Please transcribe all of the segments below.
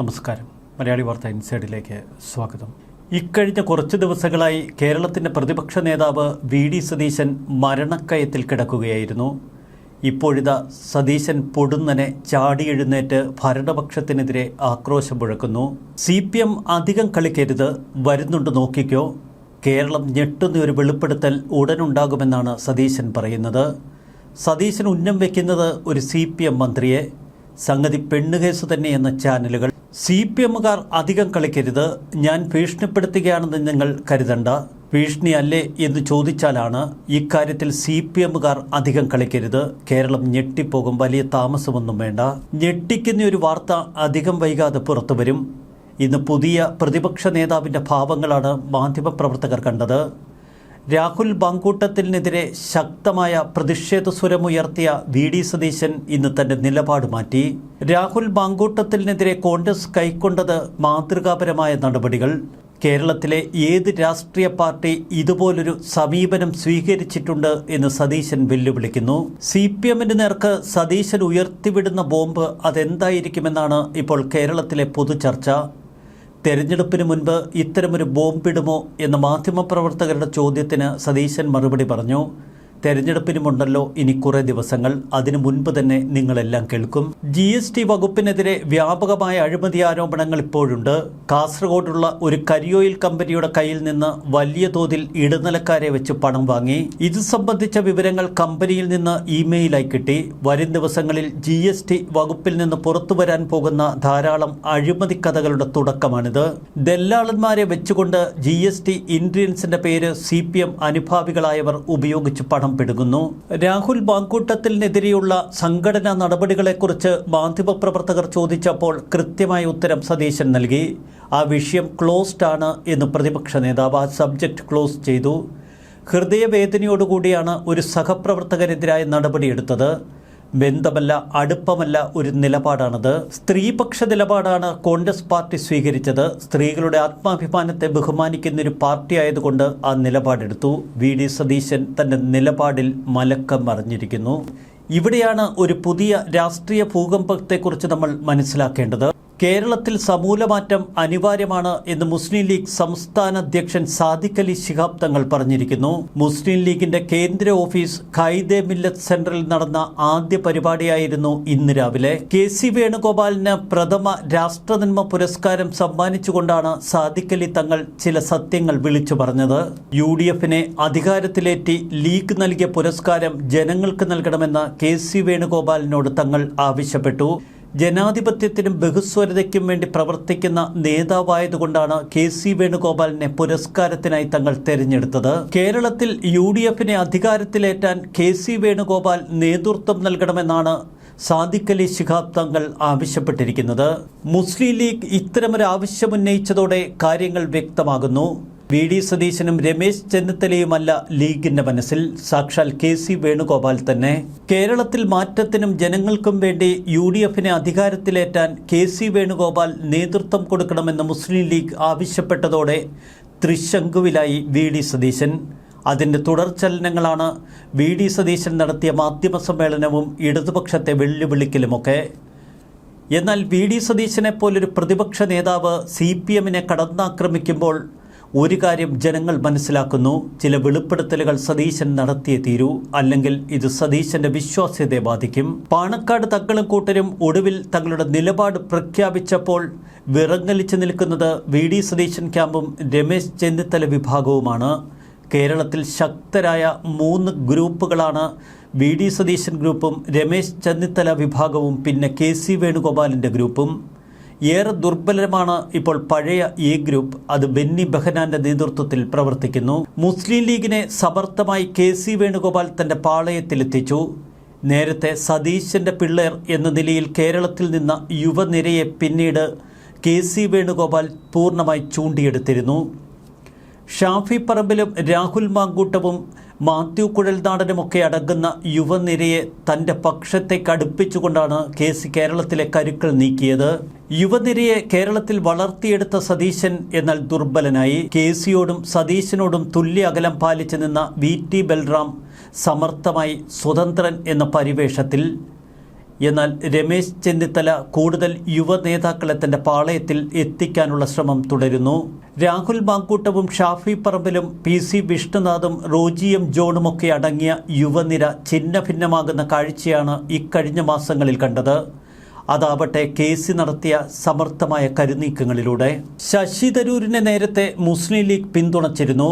നമസ്കാരം. മലയാളി വാർത്ത ഇൻസൈഡിലേക്ക് സ്വാഗതം. ഇക്കഴിഞ്ഞ കുറച്ച് ദിവസങ്ങളായി കേരളത്തിന്റെ പ്രതിപക്ഷ നേതാവ് വി ഡി സതീശൻ മരണക്കയത്തിൽ കിടക്കുകയായിരുന്നു. ഇപ്പോഴിതാ സതീശൻ പൊടുന്നനെ ചാടിയെഴുന്നേറ്റ് ഭരണപക്ഷത്തിനെതിരെ ആക്രോശം മുഴക്കുന്നു. സി പി എം അധികം കളിക്കരുത് വരുന്നുണ്ട് നോക്കിക്കോ. കേരളം ഞെട്ടുന്ന ഒരു വെളിപ്പെടുത്തൽ ഉടനുണ്ടാകുമെന്നാണ് സതീശൻ പറയുന്നത്. സതീശൻ ഉന്നം വയ്ക്കുന്നത് ഒരു സി പി എം മന്ത്രിയെ സംഗതി പെണ്ണുകേസ് തന്നെ എന്ന ചാനലുകൾ. സി പി എമ്മുകാർ അധികം കളിക്കരുത്. ഞാൻ ഭീഷണിപ്പെടുത്തുകയാണെന്ന് നിങ്ങൾ കരുതണ്ട. ഭീഷണിയല്ലേ എന്ന് ചോദിച്ചാലാണ് ഇക്കാര്യത്തിൽ സി പി എമ്മുകാർ അധികം കളിക്കരുത്. കേരളം ഞെട്ടിപ്പോകും. വലിയ താമസമൊന്നും വേണ്ട. ഞെട്ടിക്കുന്ന ഒരു വാർത്ത അധികം വൈകാതെ പുറത്തുവരും ഇന്ന് പുതിയ പ്രതിപക്ഷ നേതാവിന്റെ ഭാവങ്ങളാണ് മാധ്യമപ്രവർത്തകർ കണ്ടത്. രാഹുൽ ബാങ്കൂട്ടത്തിനെതിരെ ശക്തമായ പ്രതിഷേധ സ്വരമുയർത്തിയ വി ഡി സതീശൻ ഇന്ന് തന്റെ നിലപാട് മാറ്റി. രാഹുൽ ബാങ്കൂട്ടത്തിനെതിരെ കോൺഗ്രസ് കൈക്കൊണ്ടത് മാതൃകാപരമായ നടപടികൾ. കേരളത്തിലെ ഏത് രാഷ്ട്രീയ പാർട്ടി ഇതുപോലൊരു സമീപനം സ്വീകരിച്ചിട്ടുണ്ട് എന്ന് സതീശൻ വെല്ലുവിളിക്കുന്നു. സി പി എമ്മിന്റെ നേർക്ക് സതീശൻ ഉയർത്തിവിടുന്ന ബോംബ് അതെന്തായിരിക്കുമെന്നാണ് ഇപ്പോൾ കേരളത്തിലെ പൊതുചർച്ച. തെരഞ്ഞെടുപ്പിന് മുൻപ് ഇത്തരമൊരു ബോംബിടുമോ എന്ന മാധ്യമപ്രവർത്തകരുടെ ചോദ്യത്തിന് സതീശൻ മറുപടി പറഞ്ഞു. തെരഞ്ഞെടുപ്പിനുമുണ്ടല്ലോ ഇനി കുറേ ദിവസങ്ങൾ. അതിനു മുൻപ് തന്നെ നിങ്ങളെല്ലാം കേൾക്കും. ജി എസ് ടി വകുപ്പിനെതിരെ വ്യാപകമായ അഴിമതി ആരോപണങ്ങൾ ഇപ്പോഴുണ്ട്. കാസർഗോഡുള്ള ഒരു കരിയോയിൽ കമ്പനിയുടെ കയ്യിൽ നിന്ന് വലിയ തോതിൽ ഇടനിലക്കാരെ വെച്ച് പണം വാങ്ങി. ഇത് സംബന്ധിച്ച വിവരങ്ങൾ കമ്പനിയിൽ നിന്ന് ഇമെയിലായി കിട്ടി. വരും ദിവസങ്ങളിൽ ജി എസ് ടി വകുപ്പിൽ നിന്ന് പുറത്തു വരാൻ പോകുന്ന ധാരാളം അഴിമതി കഥകളുടെ തുടക്കമാണിത്. ദല്ലാളന്മാരെ വെച്ചുകൊണ്ട് ജി എസ് ടി ഇൻഡ്രിയൻസിന്റെ പേര് സി പി എം അനുഭാവികളായവർ ഉപയോഗിച്ച് പണം പിടുങ്ങുന്നു. രാഹുൽ ബാങ്കൂട്ടത്തിനെതിരെയുള്ള സംഘടനാ നടപടികളെക്കുറിച്ച് മാധ്യമപ്രവർത്തകർ ചോദിച്ചപ്പോൾ കൃത്യമായ ഉത്തരം സതീശൻ നൽകി. ആ വിഷയം ക്ലോസ്ഡ് ആണ് എന്ന് പ്രതിപക്ഷ നേതാവ് ആ സബ്ജക്റ്റ് ക്ലോസ് ചെയ്തു. ഹൃദയവേദനയോടുകൂടിയാണ് ഒരു സഹപ്രവർത്തകനെതിരായ നടപടിയെടുത്തത്. ബന്ധമല്ല അടുപ്പമല്ല ഒരു നിലപാടാണത്. സ്ത്രീപക്ഷ നിലപാടാണ് കോൺഗ്രസ് പാർട്ടി സ്വീകരിച്ചത്. സ്ത്രീകളുടെ ആത്മാഭിമാനത്തെ ബഹുമാനിക്കുന്ന ഒരു പാർട്ടി ആയതുകൊണ്ട് ആ നിലപാടെടുത്തു. വി. ഡി. സതീശൻ തന്റെ നിലപാടിൽ മലക്കം മറിഞ്ഞിരിക്കുന്നു ഇവിടെയാണ് ഒരു പുതിയ രാഷ്ട്രീയ ഭൂകമ്പത്തെക്കുറിച്ച് നമ്മൾ മനസ്സിലാക്കേണ്ടത്. കേരളത്തിൽ സമൂലമാറ്റം അനിവാര്യമാണ് എന്ന് മുസ്ലിം ലീഗ് സംസ്ഥാന അധ്യക്ഷൻ സാദിഖ് അലി ശിഹാബ് തങ്ങൾ പറഞ്ഞിരിക്കുന്നു. മുസ്ലിം ലീഗിന്റെ കേന്ദ്ര ഓഫീസ് ഖൈദെ മില്ലത്ത് സെന്ററിൽ നടന്ന ആദ്യ പരിപാടിയായിരുന്നു ഇന്ന് രാവിലെ. കെ സി വേണുഗോപാലിന് പ്രഥമ രാഷ്ട്രനന്മ പുരസ്കാരം സമ്മാനിച്ചുകൊണ്ടാണ് സാദിഖ് അലി തങ്ങൾ ചില സത്യങ്ങൾ വിളിച്ചു പറഞ്ഞത്. യു ഡി എഫിനെ അധികാരത്തിലേറ്റി ലീഗ് നൽകിയ പുരസ്കാരം ജനങ്ങൾക്ക് നൽകണമെന്ന് കെ സി വേണുഗോപാലിനോട് തങ്ങൾ ആവശ്യപ്പെട്ടു. ജനാധിപത്യത്തിനും ബഹുസ്വരതയ്ക്കും വേണ്ടി പ്രവർത്തിക്കുന്ന നേതാവായതുകൊണ്ടാണ് കെ സി വേണുഗോപാലിനെ പുരസ്കാരത്തിനായി തങ്ങൾ തെരഞ്ഞെടുത്തത്. കേരളത്തിൽ യു ഡി എഫിനെ അധികാരത്തിലേറ്റാൻ കെ സി വേണുഗോപാൽ നേതൃത്വം നൽകണമെന്നാണ് സാദിഖ് അലി ശിഹാബ് തങ്ങൾ ആവശ്യപ്പെട്ടിരിക്കുന്നത്. മുസ്ലിം ലീഗ് ഇത്തരമൊരു ആവശ്യമുന്നയിച്ചതോടെ കാര്യങ്ങൾ വ്യക്തമാകുന്നു. വി ഡി സതീശനും രമേശ് ചെന്നിത്തലയുമല്ല ലീഗിന്റെ മനസ്സിൽ. സാക്ഷാൽ കെ സി വേണുഗോപാൽ തന്നെ. കേരളത്തിൽ മാറ്റത്തിനും ജനങ്ങൾക്കും വേണ്ടി യു ഡി എഫിനെ അധികാരത്തിലേറ്റാൻ കെ സി വേണുഗോപാൽ നേതൃത്വം കൊടുക്കണമെന്ന് മുസ്ലിം ലീഗ് ആവശ്യപ്പെട്ടതോടെ തൃശങ്കുവിലായി വി ഡി സതീശൻ. അതിന്റെ തുടർചലനങ്ങളാണ് വി ഡി സതീശൻ നടത്തിയ മാധ്യമ സമ്മേളനവും ഇടതുപക്ഷത്തെ വെല്ലുവിളിക്കലുമൊക്കെ. എന്നാൽ വി ഡി സതീശനെ പോലൊരു പ്രതിപക്ഷ നേതാവ് സി പി എമ്മിനെ കടന്നാക്രമിക്കുമ്പോൾ ഒരു കാര്യം ജനങ്ങൾ മനസ്സിലാക്കുന്നു. ചില വെളിപ്പെടുത്തലുകൾ സതീശൻ നടത്തിയേ തീരൂ. അല്ലെങ്കിൽ ഇത് സതീശന്റെ വിശ്വാസ്യതയെ ബാധിക്കും. പാണക്കാട് തങ്ങളും കൂട്ടരും ഒടുവിൽ തങ്ങളുടെ നിലപാട് പ്രഖ്യാപിച്ചപ്പോൾ വിറങ്ങലിച്ചു നിൽക്കുന്നത് വി ഡി സതീശൻ ക്യാമ്പും രമേശ് ചെന്നിത്തല വിഭാഗവുമാണ്. കേരളത്തിൽ ശക്തരായ മൂന്ന് ഗ്രൂപ്പുകളാണ് വി ഡി സതീശൻ ഗ്രൂപ്പും രമേശ് ചെന്നിത്തല വിഭാഗവും പിന്നെ കെ സി വേണുഗോപാലിന്റെ ഗ്രൂപ്പും. ഏറെ ദുർബലമാണ് ഇപ്പോൾ പഴയ എ ഗ്രൂപ്പ്. അത് ബെന്നി ബെഹനാന്റെ നേതൃത്വത്തിൽ പ്രവർത്തിക്കുന്നു. മുസ്ലിം ലീഗിനെ സമർത്ഥമായി കെ സി വേണുഗോപാൽ തന്റെ പാളയത്തിലെത്തിച്ചു. നേരത്തെ സതീശന്റെ പിള്ളേർ എന്ന നിലയിൽ കേരളത്തിൽ നിന്ന യുവനിരയെ പിന്നീട് കെ സി വേണുഗോപാൽ പൂർണമായി ചൂണ്ടിയെടുത്തിരുന്നു. ഷാഫി പറമ്പിലും രാഹുൽ മാങ്കൂട്ടവും മാത്യു കുഴൽനാടനുമൊക്കെ അടങ്ങുന്ന യുവനിരയെ തന്റെ പക്ഷത്തെ അടുപ്പിച്ചുകൊണ്ടാണ് കെ സി കേരളത്തിലെ കരുക്കൾ നീക്കിയത്. യുവനിരയെ കേരളത്തിൽ വളർത്തിയെടുത്ത സതീശൻ എന്നാൽ ദുർബലനായി. കെ സിയോടും സതീശനോടും തുല്യ അകലം പാലിച്ചു നിന്ന വി ടി ബൽറാം സമർത്ഥമായി സ്വതന്ത്രൻ എന്ന പരിവേഷത്തിൽ. എന്നാൽ രമേശ് ചെന്നിത്തല കൂടുതൽ യുവ നേതാക്കളെ തന്റെ പാളയത്തിൽ എത്തിക്കാനുള്ള ശ്രമം തുടരുന്നു. രാഹുൽ മാങ്കൂട്ടവും ഷാഫി പറമ്പിലും പി സി വിഷ്ണുനാഥും റോജിയും ജോണുമൊക്കെ അടങ്ങിയ യുവനിര ഛിന്ന ഭിന്നമാകുന്ന കാഴ്ചയാണ് ഇക്കഴിഞ്ഞ മാസങ്ങളിൽ കണ്ടത്. അതാവട്ടെ കെ സി നടത്തിയ സമർത്ഥമായ കരുനീക്കങ്ങളിലൂടെ. ശശി തരൂരിനെ നേരത്തെ മുസ്ലിം ലീഗ് പിന്തുണച്ചിരുന്നു.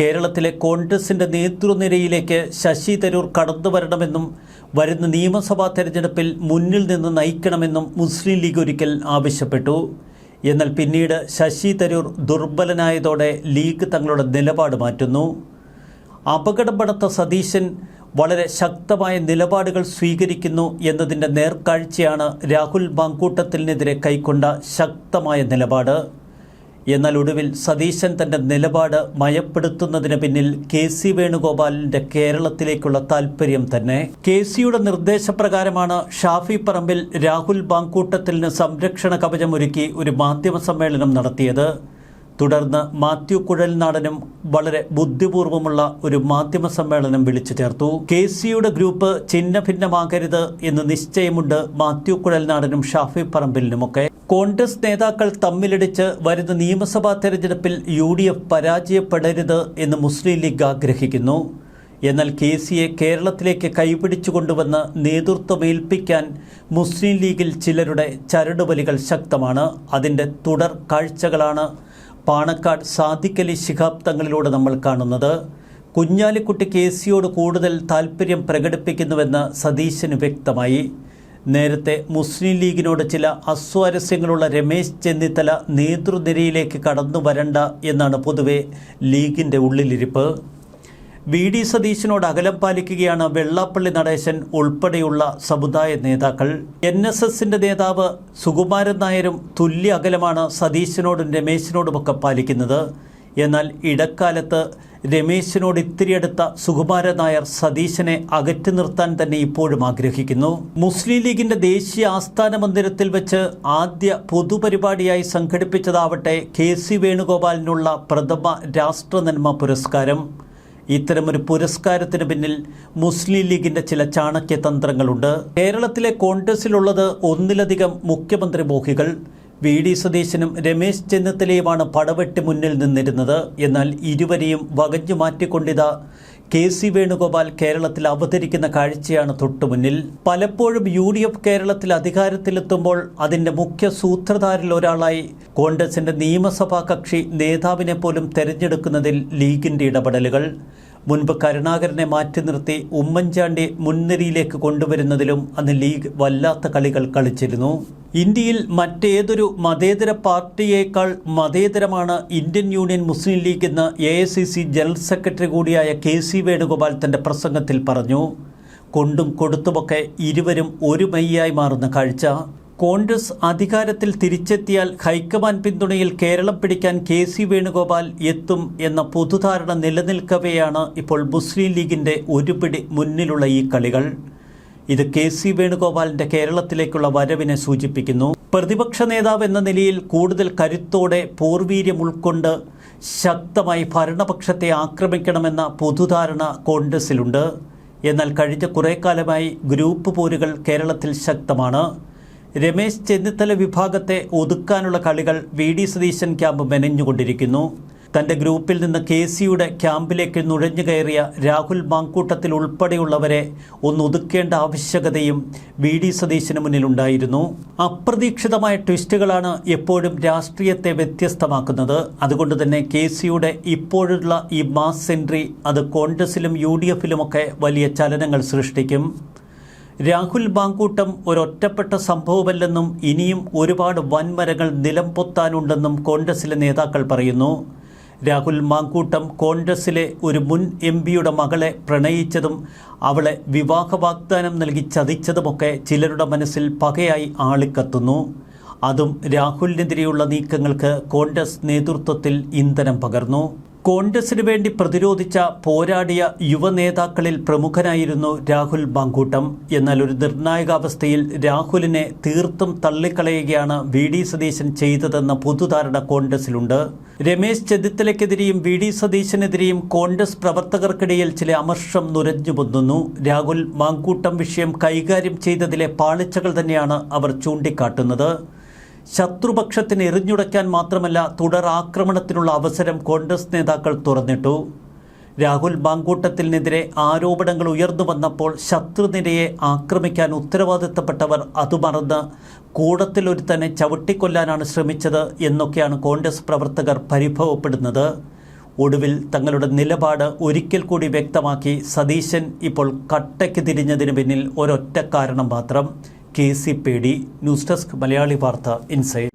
കേരളത്തിലെ കോൺഗ്രസിന്റെ നേതൃനിരയിലേക്ക് ശശി തരൂർ കടന്നു വരണമെന്നും വരുന്ന നിയമസഭാ തെരഞ്ഞെടുപ്പിൽ മുന്നിൽ നിന്ന് നയിക്കണമെന്നും മുസ്ലിം ലീഗ് ഒരിക്കൽ ആവശ്യപ്പെട്ടു. എന്നാൽ പിന്നീട് ശശി തരൂർ ദുർബലനായതോടെ ലീഗ് തങ്ങളുടെ നിലപാട് മാറ്റുന്നു. അപകടപ്പെടുത്ത സതീശൻ വളരെ ശക്തമായ നിലപാടുകൾ സ്വീകരിക്കുന്നു എന്നതിന്റെ നേർക്കാഴ്ചയാണ് രാഹുൽ മാങ്കൂട്ടത്തിനെതിരെ കൈക്കൊണ്ട ശക്തമായ നിലപാട്. എന്നാൽ ഒടുവിൽ സതീശൻ തന്റെ നിലപാട് മയപ്പെടുത്തുന്നതിന് പിന്നിൽ കെ സി വേണുഗോപാലിന്റെ കേരളത്തിലേക്കുള്ള താൽപ്പര്യം തന്നെ. കെ സിയുടെ നിർദ്ദേശപ്രകാരമാണ് ഷാഫി പറമ്പിൽ രാഹുൽ ബാങ്കൂട്ടത്തിന് സംരക്ഷണ കവചമൊരുക്കി ഒരു മാധ്യമ സമ്മേളനം നടത്തിയത്. തുടർന്ന് മാത്യു കുഴൽനാടനും വളരെ ബുദ്ധിപൂർവമുള്ള ഒരു മാധ്യമ സമ്മേളനം വിളിച്ചു ചേർത്തു. കെ സിയുടെ ഗ്രൂപ്പ് ചിഹ്ന ഭിന്നമാകരുത് എന്ന് നിശ്ചയമുണ്ട് മാത്യു കുഴൽനാടനും ഷാഫി പറമ്പിലിനുമൊക്കെ. കോൺഗ്രസ് നേതാക്കൾ തമ്മിലടിച്ച് വരുന്ന നിയമസഭാ തെരഞ്ഞെടുപ്പിൽ യു ഡി എഫ് പരാജയപ്പെടരുത് എന്ന് മുസ്ലിം ലീഗ് ആഗ്രഹിക്കുന്നു. എന്നാൽ കെ സിയെ കേരളത്തിലേക്ക് കൈപിടിച്ചു കൊണ്ടുവന്ന് നേതൃത്വമേൽപ്പിക്കാൻ മുസ്ലിം ലീഗിൽ ചിലരുടെ ചരടുവലികൾ ശക്തമാണ്. അതിന്റെ തുടർ കാഴ്ചകളാണ് പാണക്കാട് സാദിഖലി ശിഹാബ് തങ്ങളിലൂടെ നമ്മൾ കാണുന്നത്. കുഞ്ഞാലിക്കുട്ടി കെ സിയോട് കൂടുതൽ താൽപ്പര്യം പ്രകടിപ്പിക്കുന്നുവെന്ന് സതീശന് വ്യക്തമായി. നേരത്തെ മുസ്ലിം ലീഗിനോട് ചില അസ്വാരസ്യങ്ങളുള്ള രമേശ് ചെന്നിത്തല നേതൃനിരയിലേക്ക് കടന്നു വരണ്ട എന്നാണ് പൊതുവെ ലീഗിന്റെ ഉള്ളിലിരിപ്പ്. വി ഡി സതീശനോട് അകലം പാലിക്കുകയാണ് വെള്ളാപ്പള്ളി നടേശൻ ഉൾപ്പെടെയുള്ള സമുദായ നേതാക്കൾ. എൻ എസ് എസിന്റെ നേതാവ് സുകുമാരൻ നായരും തുല്യ അകലമാണ് സതീശനോടും രമേശിനോടുമൊക്കെ പാലിക്കുന്നത്. എന്നാൽ ഇടക്കാലത്ത് രമേശിനോട് ഇത്തിരി അടുത്ത സുകുമാരൻ നായർ സതീശനെ അകറ്റി നിർത്താൻ തന്നെ ഇപ്പോഴും ആഗ്രഹിക്കുന്നു. മുസ്ലിം ലീഗിന്റെ ദേശീയ ആസ്ഥാന മന്ദിരത്തിൽ വെച്ച് ആദ്യ പൊതുപരിപാടിയായി സംഘടിപ്പിച്ചതാവട്ടെ കെ സി വേണുഗോപാലിനുള്ള പ്രഥമ രാഷ്ട്രനന്മ പുരസ്കാരം. ഇത്തരമൊരു പുരസ്കാരത്തിന് പിന്നിൽ മുസ്ലിം ലീഗിന്റെ ചില ചാണക്യ തന്ത്രങ്ങളുണ്ട്. കേരളത്തിലെ കോൺഗ്രസിലുള്ളത് ഒന്നിലധികം മുഖ്യമന്ത്രി മോഹികൾ വി ഡി സതീശനും രമേശ് ചെന്നിത്തലയുമാണ് പടവെട്ടി മുന്നിൽ നിന്നിരുന്നത്. എന്നാൽ ഇരുവരെയും വകഞ്ഞു മാറ്റിക്കൊണ്ടിത കെ സി വേണുഗോപാൽ കേരളത്തിൽ അവതരിക്കുന്ന കാഴ്ചയാണ് തൊട്ടുമുന്നിൽ. പലപ്പോഴും യു ഡി എഫ് കേരളത്തിൽ അധികാരത്തിലെത്തുമ്പോൾ അതിന്റെ മുഖ്യ സൂത്രധാരിൽ ഒരാളായി കോൺഗ്രസിന്റെ നിയമസഭാ കക്ഷി നേതാവിനെ പോലും തെരഞ്ഞെടുക്കുന്നതിൽ ലീഗിന്റെ ഇടപെടലുകൾ. മുൻപ് കരുണാകരനെ മാറ്റി നിർത്തി ഉമ്മൻചാണ്ടി മുൻനിരയിലേക്ക് കൊണ്ടുവരുന്നതിലും അന്ന് ലീഗ് വല്ലാത്ത കളികൾ കളിച്ചിരുന്നു. ഇന്ത്യയിൽ മറ്റേതൊരു മതേതര പാർട്ടിയേക്കാൾ മതേതരമാണ് ഇന്ത്യൻ യൂണിയൻ മുസ്ലിം ലീഗ് എന്ന് എ ജനറൽ സെക്രട്ടറി കൂടിയായ കെ സി വേണുഗോപാൽ തന്റെ പ്രസംഗത്തിൽ പറഞ്ഞു. കൊണ്ടും കൊടുത്തുമൊക്കെ ഇരുവരും ഒരു മയ്യായി മാറുന്ന കാഴ്ച. കോൺഗ്രസ് അധികാരത്തിൽ തിരിച്ചെത്തിയാൽ ഹൈക്കമാൻഡ് പിന്തുണയിൽ കേരളം പിടിക്കാൻ കെ സി വേണുഗോപാൽ എത്തും എന്ന പൊതുധാരണ നിലനിൽക്കവെയാണ് ഇപ്പോൾ മുസ്ലിം ലീഗിന്റെ ഒരു പിടി മുന്നിലുള്ള ഈ കളികൾ. ഇത് കെ സി വേണുഗോപാലിന്റെ കേരളത്തിലേക്കുള്ള വരവിനെ സൂചിപ്പിക്കുന്നു. പ്രതിപക്ഷ നേതാവ് എന്ന നിലയിൽ കൂടുതൽ കരുത്തോടെ പൂർവീര്യം ഉൾക്കൊണ്ട് ശക്തമായി ഭരണപക്ഷത്തെ ആക്രമിക്കണമെന്ന പൊതുധാരണ കോൺഗ്രസിലുണ്ട്. എന്നാൽ കഴിഞ്ഞ കുറേ കാലമായി ഗ്രൂപ്പ് പോരുകൾ കേരളത്തിൽ ശക്തമാണ്. രമേശ് ചെന്നിത്തല വിഭാഗത്തെ ഒതുക്കാനുള്ള കളികൾ വി ഡി സതീശൻ ക്യാമ്പ് മെനഞ്ഞുകൊണ്ടിരിക്കുന്നു. തന്റെ ഗ്രൂപ്പിൽ നിന്ന് കെ സിയുടെ ക്യാമ്പിലേക്ക് നുഴഞ്ഞു കയറിയ രാഹുൽ മാങ്കൂട്ടത്തിൽ ഉൾപ്പെടെയുള്ളവരെ ഒന്നൊതുക്കേണ്ട ആവശ്യകതയും വി ഡി സതീശന് മുന്നിലുണ്ടായിരുന്നു. അപ്രതീക്ഷിതമായ ട്വിസ്റ്റുകളാണ് എപ്പോഴും രാഷ്ട്രീയത്തെ വ്യത്യസ്തമാക്കുന്നത്. അതുകൊണ്ട് തന്നെ കെ സിയുടെ ഇപ്പോഴുള്ള ഈ മാസ് എൻട്രി അത് കോൺഗ്രസിലും യു ഡി എഫിലുമൊക്കെ വലിയ ചലനങ്ങൾ സൃഷ്ടിക്കും. രാഹുൽ ബാങ്കൂട്ടം ഒരൊറ്റപ്പെട്ട സംഭവമല്ലെന്നും ഇനിയും ഒരുപാട് വൻമരങ്ങൾ നിലം പൊത്താനുണ്ടെന്നും കോൺഗ്രസിലെ നേതാക്കൾ പറയുന്നു. രാഹുൽ മാങ്കൂട്ടം കോൺഗ്രസിലെ ഒരു മുൻ എം പിയുടെ മകളെ പ്രണയിച്ചതും അവളെ വിവാഹ വാഗ്ദാനം നൽകി ചതിച്ചതുമൊക്കെ ചിലരുടെ മനസ്സിൽ പകയായി ആളിക്കത്തുന്നു. അതും രാഹുലിനെതിരെയുള്ള നീക്കങ്ങൾക്ക് കോൺഗ്രസ് നേതൃത്വത്തിൽ ഇന്ധനം പകർന്നു. കോൺഗ്രസിന് വേണ്ടി പ്രതിരോധിച്ച പോരാടിയ യുവനേതാക്കളിൽ പ്രമുഖനായിരുന്നു രാഹുൽ ബാങ്കൂട്ടം. എന്നാൽ ഒരു നിർണായകാവസ്ഥയിൽ രാഹുലിനെ തീർത്തും തള്ളിക്കളയുകയാണ് വി ഡി സതീശൻ ചെയ്തതെന്ന പൊതുധാരണ കോൺഗ്രസിലുണ്ട്. രമേശ് ചെന്നിത്തലയ്ക്കെതിരെയും വി ഡി സതീശനെതിരെയും കോൺഗ്രസ് പ്രവർത്തകർക്കിടയിൽ ചില അമർഷം നുരഞ്ഞു പൊന്നുന്നു. രാഹുൽ മാങ്കൂട്ടം വിഷയം കൈകാര്യം ചെയ്തതിലെ പാളിച്ചകൾ തന്നെയാണ് അവർ ചൂണ്ടിക്കാട്ടുന്നത്. ശത്രുപക്ഷത്തിന് എറിഞ്ഞുടയ്ക്കാൻ മാത്രമല്ല തുടർ ആക്രമണത്തിനുള്ള അവസരം കോൺഗ്രസ് നേതാക്കൾ തുറന്നിട്ടു. രാഹുൽ ബാങ്കൂട്ടത്തിനെതിരെ ആരോപണങ്ങൾ ഉയർന്നു വന്നപ്പോൾ ശത്രുനിരയെ ആക്രമിക്കാൻ ഉത്തരവാദിത്തപ്പെട്ടവർ അത് മറന്ന് കൂടത്തിലൊരുത്തനെ ചവിട്ടിക്കൊല്ലാനാണ് ശ്രമിച്ചത് എന്നൊക്കെയാണ് കോൺഗ്രസ് പ്രവർത്തകർ പരിഭവപ്പെടുന്നത്. ഒടുവിൽ തങ്ങളുടെ നിലപാട് ഒരിക്കൽ കൂടി വ്യക്തമാക്കി സതീശൻ ഇപ്പോൾ കട്ടയ്ക്ക് തിരിഞ്ഞതിന് പിന്നിൽ ഒരൊറ്റ കാരണം മാത്രം. കെ സി പേടി ന്യൂസ് ഡെസ്ക് മലയാളി വാർത്ത ഇൻസൈഡ്.